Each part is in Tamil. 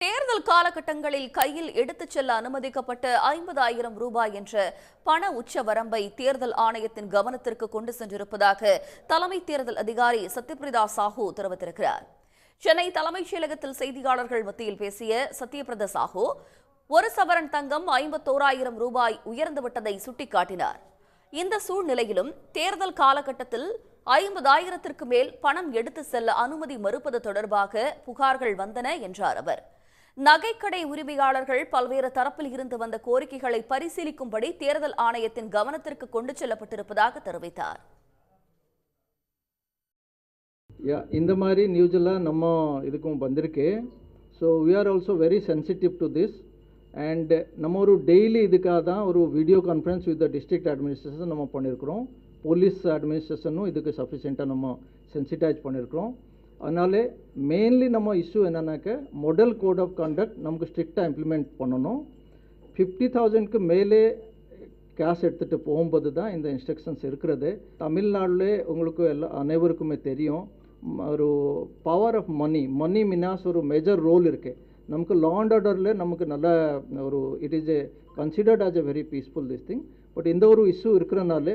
தேர்தல் காலகட்டங்களில் கையில் எடுத்துச் செல்ல அனுமதிக்கப்பட்ட ஐம்பதாயிரம் ரூபாய் என்ற பண உச்ச வரம்பை தேர்தல் ஆணையத்தின் கவனத்திற்கு கொண்டு சென்றிருப்பதாக தலைமை தேர்தல் அதிகாரி சத்யபிரதா சாஹூ தெரிவித்திருக்கிறார். சென்னை தலைமைச் செயலகத்தில் செய்தியாளர்கள் மத்தியில் பேசிய சத்யபிரத சாஹூ ஒரு சவரன் தங்கம் ஐம்பத்தோராயிரம் ரூபாய் உயர்ந்துவிட்டதை சுட்டிக்காட்டினார். இந்த சூழ்நிலையிலும் தேர்தல் காலகட்டத்தில் ஐம்பதாயிரத்திற்கு மேல் பணம் எடுத்து செல்ல அனுமதி மறுப்பது தொடர்பாக புகார்கள் வந்தன என்றார் அவர். நகைக்கடை உரிமையாளர்கள் பல்வேறு தரப்பில் இருந்து வந்த கோரிக்கைகளை பரிசீலிக்கும்படி தேர்தல் ஆணையத்தின் கவனத்திற்கு கொண்டு செல்லப்பட்டிருப்பதாக தெரிவித்தார். யா இந்த மாதிரி நியூஸ் எல்லாம் நம்ம இதுக்கும் வந்திருக்கு. So we are also very sensitive to this and நம்ம ஒரு டெய்லி இதுக்காக தான் ஒரு video conference with the district administration நம்ம பண்ணியிருக்கிறோம் போலீஸ் அட்மினிஸ்ட்ரேஷனும் இதுக்கு சஃபிஷியண்ட்டாக நம்ம சென்சிட்டைஸ் பண்ணியிருக்கிறோம் அதனால் மெயின்லி நம்ம இஷ்யூ என்னன்னாக்க மொடல் கோட் ஆஃப் கண்டக்ட் நமக்கு ஸ்ட்ரிக்டாக இம்ப்ளிமெண்ட் பண்ணணும். ஃபிஃப்டி தௌசண்ட்க்கு மேலே கேஷ் எடுத்துகிட்டு போகும்போது தான் இந்த இன்ஸ்ட்ரக்ஷன்ஸ் இருக்கிறது. தமிழ்நாட்டிலே உங்களுக்கு எல்லா அனைவருக்குமே தெரியும் ஒரு பவர் ஆஃப் மணி மணி மினாஸ் ஒரு மேஜர் ரோல் இருக்குது நமக்கு லா அண்ட் ஆர்டரில் நமக்கு நல்ல ஒரு it is a considered as a very peaceful this thing but இந்த ஒரு issue இருக்கிறனாலே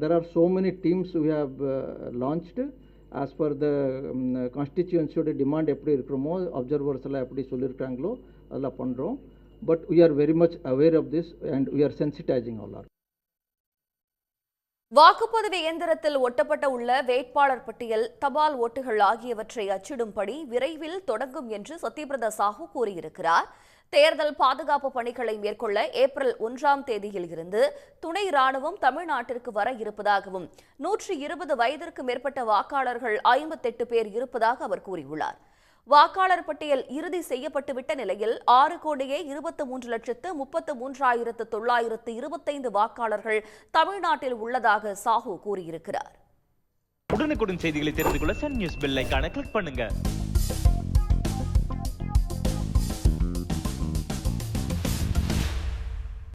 there are so many teams we have launched as per the கான்ஸ்டிடியூன்சியோட demand எப்படி இருக்கிறோமோ அப்சர்வர்ஸ் எல்லாம் எப்படி சொல்லியிருக்காங்களோ அதெல்லாம் பண்ணுறோம் but we are very much aware of this and we are sensitising all our வாக்குப்பதிவு இயந்திரத்தில் ஒட்டப்பட்ட உள்ள வேட்பாளர் பட்டியல் தபால் ஓட்டுகள் ஆகியவற்றை அச்சிடும்படி விரைவில் தொடங்கும் என்று சத்யபிரதா சாஹூ கூறியிருக்கிறார். தேர்தல் பாதுகாப்பு பணிகளை மேற்கொள்ள ஏப்ரல் ஒன்றாம் தேதியில் இருந்து துணை ராணுவம் தமிழ்நாட்டிற்கு வர இருப்பதாகவும் நூற்றி இருபது வயதிற்கு மேற்பட்ட வாக்காளர்கள் ஐம்பத்தெட்டு பேர் இருப்பதாக அவர் கூறியுள்ளார். வாக்காளர் பட்டியல் இறுதி செய்யப்பட்டுவிட்ட நிலையில் ஆறு கோடியே இருபத்தி மூன்று லட்சத்து முப்பத்து மூன்றாயிரத்து தொள்ளாயிரத்து இருபத்தைந்து வாக்காளர்கள் தமிழ்நாட்டில் உள்ளதாக சாஹூ கூறியிருக்கிறார். உடனுக்குடன் செய்திகளை தெரிந்து கொள்ள சன் நியூஸ் பெல் கிளிக் பண்ணுங்க.